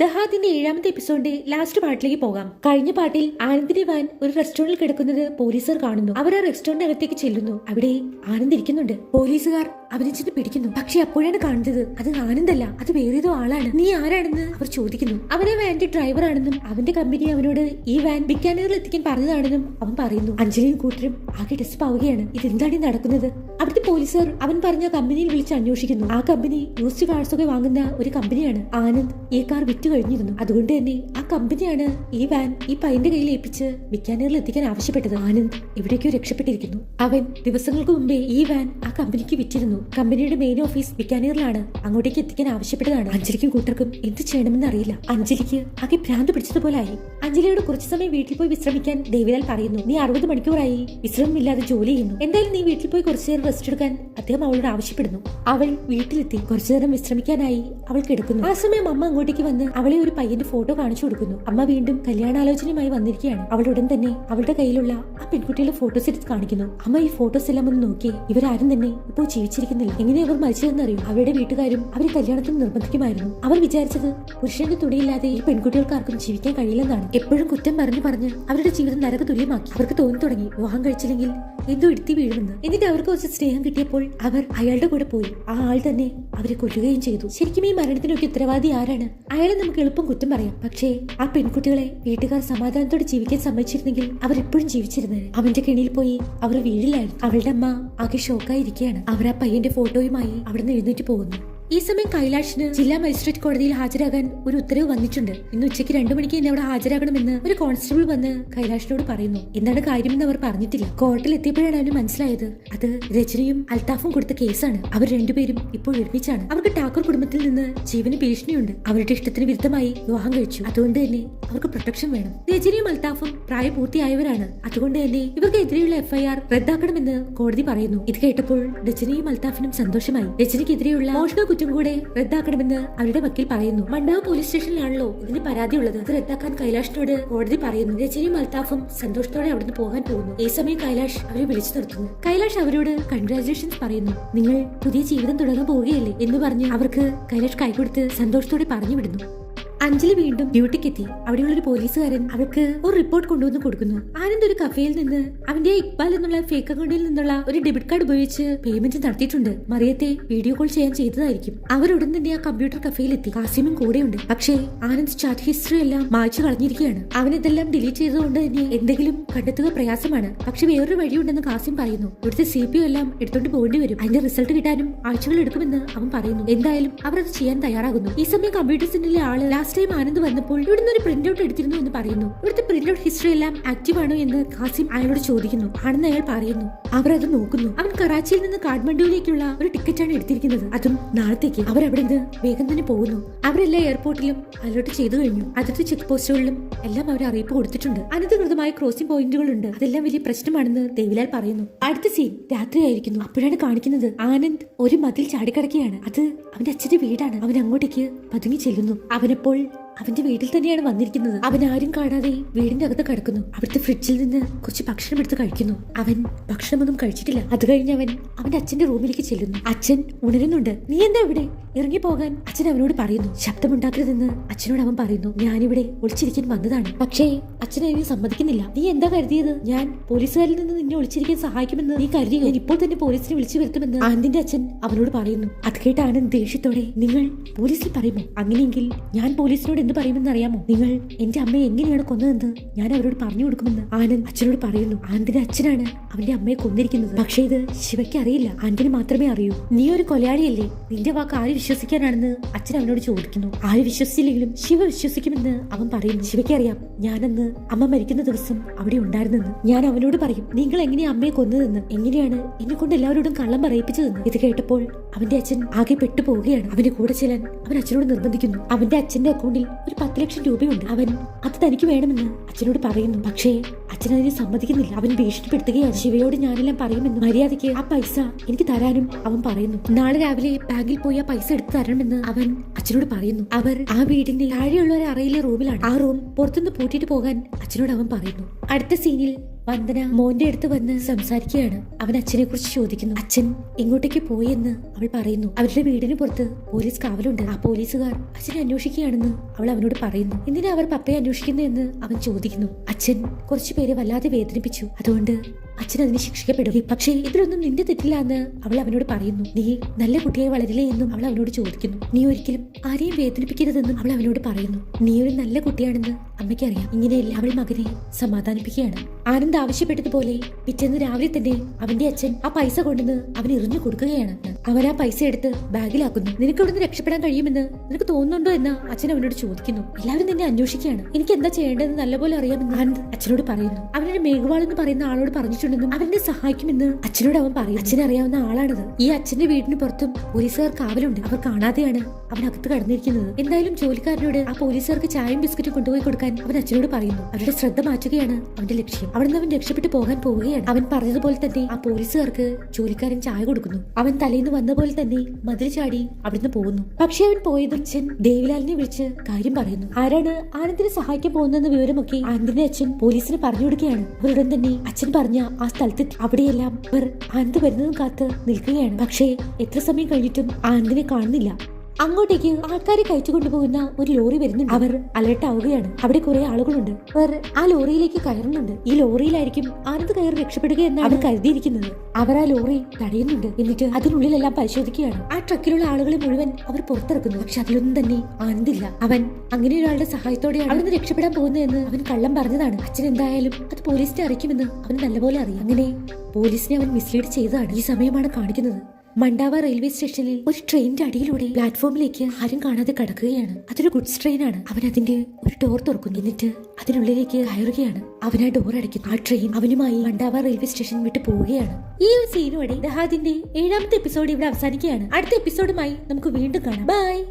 ദഹാദിന്റെ ഏഴാമത്തെ എപ്പിസോഡിന്റെ ലാസ്റ്റ് പാർട്ടിലേക്ക് പോകാം. കഴിഞ്ഞ പാട്ടിൽ ആനന്ദിന്റെ വാൻ ഒരു റെസ്റ്റോറന്റിൽ കിടക്കുന്നത് പോലീസുകാർ കാണുന്നു. അവർ ആ റെസ്റ്റോറന്റിനകത്തേക്ക് ചെല്ലുന്നു. അവിടെ ആനന്ദിരിക്കുന്നുണ്ട് പോലീസുകാർ ചെന്ന് പിടിക്കുന്നു. പക്ഷെ അപ്പോഴാണ് കാണുന്നത് അത് ആനന്ദല്ല അത് വേറേതോ ആളാണ്. നീ ആരാണെന്ന് അവർ ചോദിക്കുന്നു. അവനെ വാന്റെ ഡ്രൈവർ ആണെന്നും അവന്റെ കമ്പനി അവനോട് ഈ വാൻ ബിക്കാനറിൽ എത്തിക്കാൻ പറഞ്ഞതാണെന്നും അവൻ പറയുന്നു. അഞ്ജലിയും കൂട്ടരും ആകെ ഡെസ്പ് ആവുകയാണ്. ഇതെന്താണ് നടക്കുന്നത്? അവിടുത്തെ പോലീസുകാർ അവൻ പറഞ്ഞ കമ്പനിയിൽ വിളിച്ച് അന്വേഷിക്കുന്നു. ആ കമ്പനി യൂസ്ഡ് കാർഡ്സ് ഒക്കെ വാങ്ങുന്ന ഒരു കമ്പനിയാണ് ആനന്ദ് ഈ കാർ വിറ്റ് കഴിഞ്ഞിരുന്നു. അതുകൊണ്ട് തന്നെ ആ കമ്പനിയാണ് ഈ വാൻ ഈ പയ്യന്റെ കയ്യിൽ ഏൽപ്പിച്ച് ബിക്കാനീറിൽ എത്തിക്കാൻ ആവശ്യപ്പെട്ടത്. ആനന്ദ് എവിടേക്കോ രക്ഷപ്പെട്ടിരിക്കുന്നു. അവൻ ദിവസങ്ങൾക്ക് മുമ്പേ ഈ വാൻ ആ കമ്പനിക്ക് വിറ്റിരുന്നു. കമ്പനിയുടെ മെയിൻ ഓഫീസ് ബിക്കാനീറിലാണ് അങ്ങോട്ടേക്ക് എത്തിക്കാൻ ആവശ്യപ്പെട്ടതാണ്. അഞ്ജലിക്കും കൂട്ടർക്കും എന്ത് ചെയ്യണമെന്ന് അറിയില്ല. അഞ്ജലിക്ക് ആകെ ഭ്രാന്ത് പിടിച്ചതുപോലായി അഞ്ജലിയോട് കുറച്ചു സമയം വീട്ടിൽ പോയി വിശ്രമിക്കാൻ ദേവിലാൽ പറയുന്നു നീ അറുപത് മണിക്കൂറായി വിശ്രമമില്ലാതെ ജോലി ചെയ്യുന്നു. എന്തായാലും നീ വീട്ടിൽ പോയി കുറച്ചു നേരം റെസ്റ്റ് എടുക്കാൻ അദ്ദേഹം അവളോട് ആവശ്യപ്പെടുന്നു. അവൾ വീട്ടിലെത്തി. കുറച്ചു നേരം വിശ്രമിക്കാനായി അവൾ കിടക്കുന്നു. ആ സമയം അമ്മ അങ്ങോട്ടേക്ക് വന്ന് അവളെ ഒരു പയ്യന്റെ ഫോട്ടോ കാണിച്ചു കൊടുക്കുന്നു. അമ്മ വീണ്ടും കല്യാണാലോചനയുമായി വന്നിരിക്കുകയാണ്. അവൾ ഉടൻ തന്നെ അവളുടെ കയ്യിലുള്ള ആ പെൺകുട്ടിയുടെ ഫോട്ടോസ് എടുത്ത് കാണിക്കുന്നു. അമ്മ ഈ ഫോട്ടോസ് എല്ലാം ഒന്ന് നോക്കി. ഇവരാരും തന്നെ ഇപ്പോൾ ജീവിച്ചിരിക്കുന്നില്ല. എങ്ങനെ അവർ മരിച്ചതെന്ന് അറിയും അവരുടെ വീട്ടുകാരും അവരെ കല്യാണത്തിന് നിർബന്ധിക്കുമായിരുന്നു. അവർ വിചാരിച്ചത് പുരുഷന്റെ തുണിയില്ലാതെ ഈ പെൺകുട്ടികൾക്ക് ആർക്കും ജീവിക്കാൻ കഴിയില്ലെന്നാണ്. എപ്പോഴും കുറ്റം പറഞ്ഞു പറഞ്ഞ് അവരുടെ ജീവിതം നരക തുല്യമാക്കി അവർക്ക് തോന്നി തുടങ്ങി. വിവാഹം കഴിച്ചില്ലെങ്കിൽ എന്തോ ഇടുത്തി വീഴുമെന്ന്. എന്നിട്ട് അവർക്ക് കുറച്ച് സ്നേഹം കിട്ടിയപ്പോൾ അവർ അയാളുടെ കൂടെ പോയി. ആ ആൾ തന്നെ അവരെ കൊല്ലുകയും ചെയ്തു. ശരിക്കും ഈ മരണത്തിനൊക്കെ ഉത്തരവാദി ആരാണ്? അയാളെ നമുക്ക് എളുപ്പം കുറ്റം പറയാം. പക്ഷേ ആ പെൺകുട്ടികളെ വീട്ടുകാർ സമാധാനത്തോടെ ജീവിക്കാൻ സമ്മതിച്ചിരുന്നെങ്കിൽ അവർ എപ്പോഴും ജീവിച്ചിരുന്നത് അവന്റെ കെണിയിൽ പോയി അവർ വീഴിലായിരുന്നു അവളുടെ അമ്മ ആകെ ഷോക്കായിരിക്കുകയാണ് അവർ ആ പയ്യന്റെ ഫോട്ടോയുമായി അവിടെ നിന്ന് എഴുന്നേറ്റ് പോകുന്നു. ഈ സമയം കൈലാഷിന് ജില്ലാ മജിസ്ട്രേറ്റ് കോടതിയിൽ ഹാജരാകാൻ ഒരു ഉത്തരവ് വന്നിട്ടുണ്ട്. ഇന്ന് ഉച്ചയ്ക്ക് രണ്ടു മണിക്ക് എന്നെ അവിടെ ഹാജരാകണമെന്ന് ഒരു കോൺസ്റ്റബിൾ വന്ന് കൈലാഷിനോട് പറയുന്നു. എന്താണ് കാര്യമെന്ന് അവർ പറഞ്ഞിട്ടില്ല. കോർട്ടിൽ എത്തിയപ്പോഴാണ് അവന് മനസ്സിലായത്. അത് രചനയും അൽത്താഫും കൊടുത്ത കേസാണ്. അവർ രണ്ടുപേരും ഇപ്പോൾ ഒരുമിച്ചാണ്. അവർക്ക് ടാക്കൂർ കുടുംബത്തിൽ നിന്ന് ജീവന് ഭീഷണിയുണ്ട്. അവരുടെ ഇഷ്ടത്തിന് വിരുദ്ധമായി വിവാഹം കഴിച്ചു. അതുകൊണ്ട് തന്നെ അവർക്ക് പ്രൊട്ടക്ഷൻ വേണം. രചനയും അൽത്താഫും പ്രായപൂർത്തിയായവരാണ്. അതുകൊണ്ട് തന്നെ ഇവർക്കെതിരെയുള്ള എഫ്ഐആർ റദ്ദാക്കണമെന്ന് കോടതി പറയുന്നു. ഇത് കേട്ടപ്പോൾ രചനയും അൽത്താഫിനും സന്തോഷമായി. രചനയ്ക്കെതിരെയുള്ള മോഷണ കുറ്റം കൂടെ റദ്ദാക്കണമെന്ന് അവരുടെ വക്കീൽ പറയുന്നു. മണ്ടാവ് പോലീസ് സ്റ്റേഷനിലാണല്ലോ ഇതിന് പരാതിയുള്ളത്. അത് റദ്ദാക്കാൻ കൈലാഷിനോട് കോടതി പറയുന്നു. രചനയും അൽത്താഫും സന്തോഷത്തോടെ അവിടുന്ന് പോകാൻ പോകുന്നു. ഈ സമയം കൈലാഷ് അവരെ വിളിച്ചു നിർത്തുന്നു. കൈലാഷ് അവരോട് കൺഗ്രാചുലേഷൻസ് പറയുന്നു. നിങ്ങൾ പുതിയ ജീവിതം തുടങ്ങാൻ പോവുകയല്ലേ? എന്ന് പറഞ്ഞ് അവർക്ക് കൈലാഷ് കൈകൊടുത്ത് സന്തോഷത്തോടെ പറഞ്ഞു വിടുന്നു. അഞ്ജലി വീണ്ടും ഡ്യൂട്ടിക്ക് എത്തി അവിടെയുള്ള ഒരു പോലീസുകാരൻ അവൾക്ക് ഒരു റിപ്പോർട്ട് കൊണ്ടുവന്ന് കൊടുക്കുന്നു. ആനന്ദ് ഒരു കഫേയിൽ നിന്ന് അവന്റെ ഇക്ബാൽ എന്നുള്ള ഫേക്ക് അക്കൗണ്ടിൽ നിന്നുള്ള ഒരു ഡെബിറ്റ് കാർഡ് ഉപയോഗിച്ച് പേയ്മെന്റ് നടത്തിയിട്ടുണ്ട്. മറിയത്തെ വീഡിയോ കോൾ ചെയ്യാൻ ചെയ്തതായിരിക്കും. അവർ ഉടൻ തന്നെ ആ കമ്പ്യൂട്ടർ കഫേയിൽ എത്തി. കാസിമും കൂടെയുണ്ട്. പക്ഷേ ആനന്ദ് ചാറ്റ് ഹിസ്റ്ററി എല്ലാം മായ്ച്ചു കളഞ്ഞിരിക്കുകയാണ്. അവൻ ഇതെല്ലാം ഡിലീറ്റ് ചെയ്തുകൊണ്ട് തന്നെ എന്തെങ്കിലും കണ്ടെത്തുക പ്രയാസമാണ്. പക്ഷെ വേറൊരു വഴിയുണ്ടെന്ന് കാസിം പറയുന്നു. ഇവിടുത്തെ സി പി എല്ലാം എടുത്തോണ്ട് പോകേണ്ടി വരും. അതിന്റെ റിസൾട്ട് കിട്ടാനും ആഴ്ചകൾ എടുക്കുമെന്ന് അവൻ പറയുന്നു. എന്തായാലും അവർ അത് ചെയ്യാൻ തയ്യാറാകുന്നു. ഈ സമയം കമ്പ്യൂട്ടർ സെന്ററിലെ ആൾ ലാസ്റ്റ് ടൈം ആനന്ദ് വന്നപ്പോൾ ഇവിടുന്ന് ഒരു പ്രിന്റ് ഔട്ട് എടുത്തിരുന്നു എന്ന് പറയുന്നു. ഇവിടുത്തെ പ്രിന്റ് ഔട്ട് ഹിസ്റ്ററി എല്ലാം ആക്റ്റീവ് ആണോ എന്ന് കാസിം അയാളോട് ചോദിക്കുന്നു. ആണെന്ന് അയാൾ പറയുന്നു അവർ അത് നോക്കുന്നു. അവൻ കറാച്ചിയിൽ നിന്ന് കാഠ്മണ്ഡുവിലേക്കുള്ള ഒരു ടിക്കറ്റ് ആണ് എടുത്തിരിക്കുന്നത്. അതും നാളത്തേക്ക്. അവർ അവിടെ നിന്ന് വേഗം തന്നെ പോകുന്നു. അവരെല്ലാം എയർപോർട്ടിലും അലോട്ട് ചെയ്തു കഴിഞ്ഞു. അതിർത്തി ചെക്ക് പോസ്റ്റുകളിലും എല്ലാം അവർ അറിയിപ്പ് കൊടുത്തിട്ടുണ്ട്. അനധികൃതമായ ക്രോസിംഗ് പോയിന്റുകൾ ഉണ്ട് അതെല്ലാം വലിയ പ്രശ്നമാണെന്ന് ദേവിലാൽ പറയുന്നു. അടുത്ത സീൻ രാത്രിയായിരിക്കുന്നു. അപ്പോഴാണ് കാണിക്കുന്നത് ആനന്ദ് ഒരു മതിൽ ചാടിക്കടക്കുകയാണ്. അത് അവന്റെ അച്ഛന്റെ വീടാണ്. അവൻ അങ്ങോട്ടേക്ക് പതുങ്ങി ചെല്ലുന്നു. അവനപ്പോൾ അവന്റെ വീട്ടിൽ തന്നെയാണ് വന്നിരിക്കുന്നത്. അവൻ ആരും കാണാതെ വീടിന്റെ അകത്ത് കിടക്കുന്നു. അവിടുത്തെ ഫ്രിഡ്ജിൽ നിന്ന് കുറച്ച് ഭക്ഷണം എടുത്ത് കഴിക്കുന്നു. അവൻ ഭക്ഷണമൊന്നും കഴിച്ചിട്ടില്ല. അത് കഴിഞ്ഞ് അവൻ അവന്റെ അച്ഛന്റെ റൂമിലേക്ക് ചെല്ലുന്നു. അച്ഛൻ ഉണരുന്നുണ്ട്. നീ എന്താ ഇവിടെ? ഇറങ്ങി പോകാൻ. അച്ഛൻ അവനോട് പറയുന്നു. ശബ്ദമുണ്ടാക്കരുതെന്ന്. അച്ഛനോട് അവൻ പറയുന്നു. ഞാനിവിടെ ഒളിച്ചിരിക്കാൻ വന്നതാണ്. പക്ഷേ അച്ഛൻ അതിനെ സമ്മതിക്കുന്നില്ല. നീ എന്താ കരുതിയത്? ഞാൻ പോലീസുകാരിൽ നിന്ന് നിന്നെ ഒളിച്ചിരിക്കാൻ സഹായിക്കുമെന്ന്. നീ കരുതി. ഞാൻ ഇപ്പോൾ തന്നെ പോലീസിനെ വിളിച്ചു വരുത്തുമെന്ന്. ആനന്ദിന്റെ അച്ഛൻ അവനോട് പറയുന്നു. അത് കേട്ട് ആനന്ദ് ദേഷ്യത്തോടെ നിങ്ങൾ പോലീസിൽ പറയുമോ? അങ്ങനെയെങ്കിൽ ഞാൻ പോലീസിനോട് എന്ത് പറയുമെന്ന് അറിയാമോ നിങ്ങൾ എന്റെ അമ്മയെ എങ്ങനെയാണ് കൊന്നതെന്ന് ഞാൻ അവരോട് പറഞ്ഞു കൊടുക്കുമെന്ന് ആനന്ദ് അച്ഛനോട് പറയുന്നു. ആനന്ദിന്റെ അച്ഛനാണ് അവന്റെ അമ്മയെ കൊന്നിരിക്കുന്നത്. പക്ഷേ ഇത് ശിവയ്ക്ക് അറിയില്ല. ആന്റിന് മാത്രമേ അറിയൂ. നീ ഒരു കൊലയാളിയല്ലേ? നിന്റെ വാക്ക് ആര് വിശ്വസിക്കാനാണെന്ന് അച്ഛൻ അവനോട് ചോദിക്കുന്നു. ആര് വിശ്വസിച്ചില്ലെങ്കിലും ശിവ വിശ്വസിക്കുമെന്ന് അവൻ പറയുന്നു. ശിവയ്ക്ക് അറിയാം ഞാനന്ന് അമ്മ മരിക്കുന്ന ദിവസം അവിടെ ഉണ്ടായിരുന്നെന്ന്. ഞാൻ അവനോട് പറയും നിങ്ങൾ എങ്ങനെയാ അമ്മയെ കൊന്നതെന്ന്? എങ്ങനെയാണ് എന്നെ കൊണ്ട് എല്ലാവരോടും കള്ളം പറയിപ്പിച്ചതെന്ന്? ഇത് കേട്ടപ്പോൾ അവന്റെ അച്ഛൻ ആകെ പെട്ടുപോവുകയാണ്. അവന്റെ കൂടെ ചെല്ലാൻ അവൻ അച്ഛനോട് നിർബന്ധിക്കുന്നു. അവന്റെ അച്ഛന്റെ അക്കൗണ്ടിൽ ഒരു പത്ത് ലക്ഷം രൂപയുണ്ട്. അവൻ അത് തനിക്ക് വേണമെന്ന് അച്ഛനോട് പറയുന്നു. പക്ഷേ അച്ഛൻ അതിനെ സമ്മതിക്കുന്നില്ല. അവൻ ഭീഷണിപ്പെടുത്തുകയാണ്. ശിവയോട് ഞാനെല്ലാം പറയുമെന്ന് മര്യാദയ്ക്ക് ആ പൈസ എനിക്ക് തരാനും അവൻ പറയുന്നു. നാളെ രാവിലെ ബാങ്കിൽ പോയി ആ പൈസ എടുത്തു തരണമെന്ന് അവൻ അച്ഛനോട് പറയുന്നു. അവർ ആ വീടിന്റെ താഴെയുള്ള ഒരു അറയിലെ റൂമിലാണ്. ആ റൂം പുറത്തുനിന്ന് പൂട്ടിയിട്ട് പോകാൻ അച്ഛനോട് അവൻ പറയുന്നു. അടുത്ത സീനിൽ വന്ദന മോന്റെ അടുത്ത് വന്ന് സംസാരിക്കുകയാണ്. അവൻ അച്ഛനെ കുറിച്ച് ചോദിക്കുന്നു. അച്ഛൻ എങ്ങോട്ടേക്ക് പോയി എന്ന് അവൾ പറയുന്നു. അവരുടെ വീടിന് പുറത്ത് പോലീസ് കാവലുണ്ട്. ആ പോലീസുകാർ അച്ഛനെ അന്വേഷിക്കുകയാണെന്ന് അവൾ അവനോട് പറയുന്നു. എന്തിനാ അവർ പപ്പയെ അന്വേഷിക്കുന്നു എന്ന് അവൻ ചോദിക്കുന്നു. അച്ഛൻ കുറച്ചു പേരെ വല്ലാതെ വേദനിപ്പിച്ചു. അതുകൊണ്ട് അച്ഛൻ അതിന് ശിക്ഷിക്കപ്പെടും. പക്ഷേ ഇതിലൊന്നും നിന്റെ തെറ്റില്ല എന്ന് അവൾ അവനോട് പറയുന്നു. നീ നല്ല കുട്ടിയെ വളരില്ലേ എന്നും അവൾ അവനോട് ചോദിക്കുന്നു. നീ ഒരിക്കലും ആരെയും വേദനിപ്പിക്കരുതെന്നും അവൾ അവനോട് പറയുന്നു. നീ ഒരു നല്ല കുട്ടിയാണെന്ന് അമ്മയ്ക്കറിയാം. ഇങ്ങനെയല്ല അവൾ മകനെ സമാധാനിപ്പിക്കുകയാണ്. ആനന്ദ് ആവശ്യപ്പെട്ടതുപോലെ പിറ്റേന്ന് രാവിലെ തന്നെ അവന്റെ അച്ഛൻ ആ പൈസ കൊണ്ടുവന്ന് അവൻ എറിഞ്ഞു കൊടുക്കുകയാണ്. അവൻ ആ പൈസ എടുത്ത് ബാഗിലാക്കുന്നു. നിനക്ക് ഇവിടുന്ന് രക്ഷപ്പെടാൻ കഴിയുമെന്ന് നിനക്ക് തോന്നുന്നുണ്ടോ? എന്ന് അച്ഛൻ അവനോട് ചോദിക്കുന്നു. എല്ലാവരും നിന്നെ അന്വേഷിക്കുകയാണ്. എനിക്ക് എന്താ ചെയ്യേണ്ടതെന്ന് നല്ലപോലെ അറിയാമെന്ന്? ആനന്ദ് അച്ഛനോട് പറയുന്നു. അവനൊരു മേഘവാൾ എന്ന് പറയുന്ന ആളോട് പറഞ്ഞിട്ടുണ്ടെന്നും അവനെ സഹായിക്കുമെന്ന് അച്ഛനോട് അവൻ പറയും അച്ഛനെ അറിയാവുന്ന ആളാണത്. ഈ അച്ഛന്റെ വീടിന് പുറത്തും പോലീസുകാർ കാവലുണ്ട്. അവർ കാണാതെയാണ് അവൻ അകത്ത് കടന്നിരിക്കുന്നത്. എന്തായാലും ജോലിക്കാരനോട് ആ പോലീസുകാർക്ക് ചായയും ബിസ്ക്കറ്റും കൊണ്ടുപോയി കൊടുക്കാൻ അവൻ അച്ഛനോട് പറയുന്നു. അവരുടെ ശ്രദ്ധ മാറ്റുകയാണ് അവന്റെ ലക്ഷ്യം. അവിടുന്ന് അവൻ രക്ഷപ്പെട്ടു പോകാൻ പോവുകയാണ്. അവൻ പറഞ്ഞതുപോലെ തന്നെ ആ പോലീസുകാർക്ക് ജോലിക്കാരൻ ചായ കൊടുക്കുന്നു. അവൻ തലേന്ന് വന്ന പോലെ തന്നെ മതിൽ ചാടി അവിടുന്ന് പോകുന്നു. പക്ഷെ അവൻ പോയത് അച്ഛൻ ദേവിലാലിനെ വിളിച്ച് കാര്യം പറയുന്നു. ആരാണ് ആനന്ദിനെ സഹായിക്കാൻ പോകുന്നെന്ന വിവരമൊക്കെ ആനന്ദിന്റെ അച്ഛൻ പോലീസിന് പറഞ്ഞു കൊടുക്കുകയാണ്. അവരുടൻ തന്നെ അച്ഛൻ പറഞ്ഞ ആ സ്ഥലത്ത് അവിടെയെല്ലാം അവർ ആനന്ദ് വരുന്നതും കാത്ത് നിൽക്കുകയാണ്. പക്ഷേ എത്ര സമയം കഴിഞ്ഞിട്ടും ആനന്ദിനെ കാണുന്നില്ല. അങ്ങോട്ടേക്ക് ആൾക്കാരെ കയറ്റി കൊണ്ടുപോകുന്ന ഒരു ലോറി വരുന്നുണ്ട്. അവർ അലർട്ട് ആവുകയാണ്. അവിടെ കുറെ ആളുകളുണ്ട്. അവർ ആ ലോറിയിലേക്ക് കയറുന്നുണ്ട്. ഈ ലോറിയിലായിരിക്കും ആനന്ദ് കയറി രക്ഷപ്പെടുക എന്നാണ് അവർ കരുതിയിരിക്കുന്നത്. അവർ ആ ലോറി തടയുന്നുണ്ട്. എന്നിട്ട് അതിനുള്ളിലെല്ലാം പരിശോധിക്കുകയാണ്. ആ ട്രക്കിലുള്ള ആളുകളെ മുഴുവൻ അവർ പുറത്തിറക്കുന്നു. പക്ഷെ അതിലൊന്നും തന്നെ ആനന്ദില്ല. അവൻ അങ്ങനെ ഒരാളുടെ സഹായത്തോടെയാണ് അവിടുന്ന് രക്ഷപ്പെടാൻ പോകുന്നതെന്ന് അവൻ കള്ളം പറഞ്ഞതാണ്. അച്ഛൻ എന്തായാലും അത് പോലീസിനെ അറിയിക്കുമെന്ന് അവൻ നല്ലപോലെ അറിയാം. അങ്ങനെ പോലീസിനെ അവൻ മിസ്ലീഡ് ചെയ്തതാണ്. ഈ സമയമാണ് കാണിക്കുന്നത്. മണ്ടാവ റെയിൽവേ സ്റ്റേഷനിൽ ഒരു ട്രെയിനിന്റെ അടിയിലൂടെ പ്ലാറ്റ്ഫോമിലേക്ക് ആരും കാണാതെ കടക്കുകയാണ്. അതൊരു ഗുഡ്സ് ട്രെയിൻ ആണ് അവൻ അതിന്റെ ഒരു ഡോർ തുറക്കുന്നു. എന്നിട്ട് അതിനുള്ളിലേക്ക് കയറുകയാണ്. അവൻ ആ ഡോർ അടയ്ക്കുന്നു. ആ ട്രെയിൻ അവനുമായി മണ്ടാവ റെയിൽവേ സ്റ്റേഷൻ വിട്ട് പോവുകയാണ്. ഈ ഒരു സീനോടെ ദഹാദിന്റെ ഏഴാമത്തെ എപ്പിസോഡ് ഇവിടെ അവസാനിക്കുകയാണ്. അടുത്ത എപ്പിസോഡുമായി നമുക്ക് വീണ്ടും കാണാം. ബൈ!